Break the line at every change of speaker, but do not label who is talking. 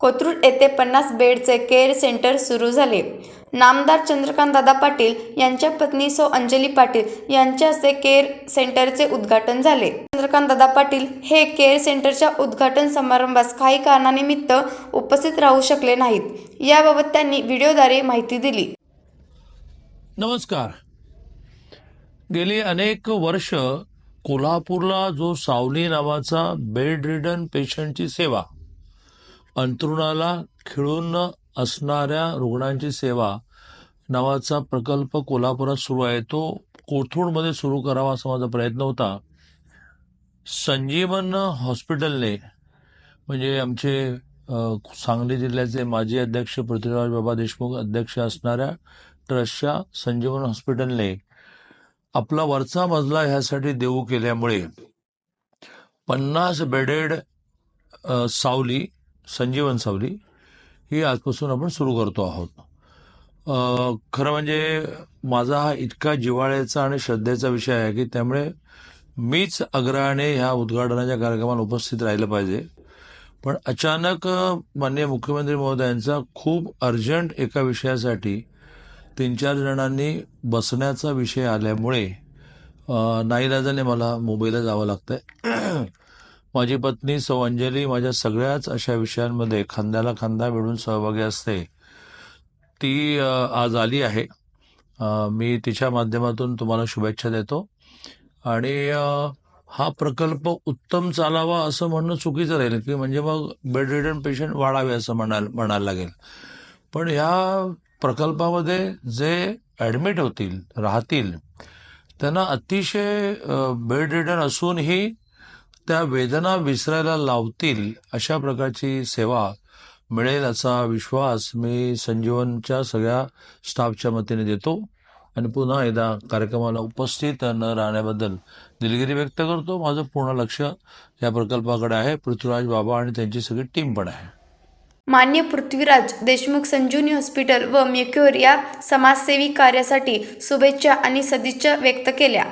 कोथरूड येथे पन्नास बेडचे केअर सेंटर सुरू झाले. नामदार चंद्रकांत दादा पाटील यांच्या पत्नी सौ अंजली पाटील यांच्या हस्ते केअर सेंटरचे उद्घाटन झाले. चंद्रकांत दादा पाटील हे केअर सेंटरच्या उद्घाटन समारंभास काही कारणानिमित्त उपस्थित राहू शकले नाहीत. याबाबत त्यांनी व्हिडिओद्वारे माहिती दिली.
नमस्कार. गेली अनेक वर्ष कोल्हापूरला जो सावली नावाचा बेड रिडन पेशंटची सेवा अंतरुणाला खिळून असणाऱ्या रुग्णांची सेवा नावाचा प्रकल्प कोल्हापुरात सुरू आहे. तो कोथरूडमध्ये सुरू करावा असा माझा प्रयत्न होता. संजीवन हॉस्पिटलने म्हणजे आमचे सांगली जिल्ह्याचे माजी अध्यक्ष पृथ्वीराज बाबा देशमुख अध्यक्ष असणाऱ्या ट्रस्टच्या संजीवन हॉस्पिटलने आपला वरचा मजला ह्यासाठी देऊ केल्यामुळे पन्नास बेडेड सावली संजीवन सावली ही आजपासून आपण सुरू करतो आहोत. खरं म्हणजे माझा हा इतका जिव्हाळ्याचा आणि श्रद्धेचा विषय आहे की त्यामुळे मीच अग्रहाने ह्या उद्घाटनाच्या कार्यक्रमाला उपस्थित राहिलं पाहिजे. पण अचानक माननीय मुख्यमंत्री महोदयांचा खूप अर्जंट एका विषयासाठी तीन चार जणांनी बसण्याचा विषय आल्यामुळे नाईलाजाने मला मुंबईला जावं लागतंय. माझी पत्नी सौ अंजली माझ्या सगळ्याच अशा विषयांमध्ये खांद्याला खांदा मिळून सहभागी असते. ती आज आली आहे. मी तिच्या माध्यमातून तुम्हाला शुभेच्छा देतो. आणि हा प्रकल्प उत्तम चालावा असं म्हणणं चुकीचं राहील की म्हणजे मग बेड रिडन पेशंट वाढावे असं म्हणाल म्हणायला लागेल. पण ह्या प्रकल्पामध्ये जे ॲडमिट होतील राहतील त्यांना अतिशय बेड रिडन असूनही त्या वेदना विसरायला लावतील अशा प्रकारची सेवा मिळेल असा विश्वास मी संजीवनच्या सगळ्या स्टाफच्या वतीने देतो. आणि पुन्हा एकदा कार्यक्रमाला उपस्थित न राहण्याबद्दल दिलगिरी व्यक्त करतो. माझं पूर्ण लक्ष या प्रकल्पाकडे आहे. पृथ्वीराज बाबा आणि त्यांची सगळी टीम पण आहे.
मान्य पृथ्वीराज देशमुख संजीवनी हॉस्पिटल व मेक्युअर या समाजसेवी कार्यासाठी शुभेच्छा आणि सदिच्छा व्यक्त केल्या.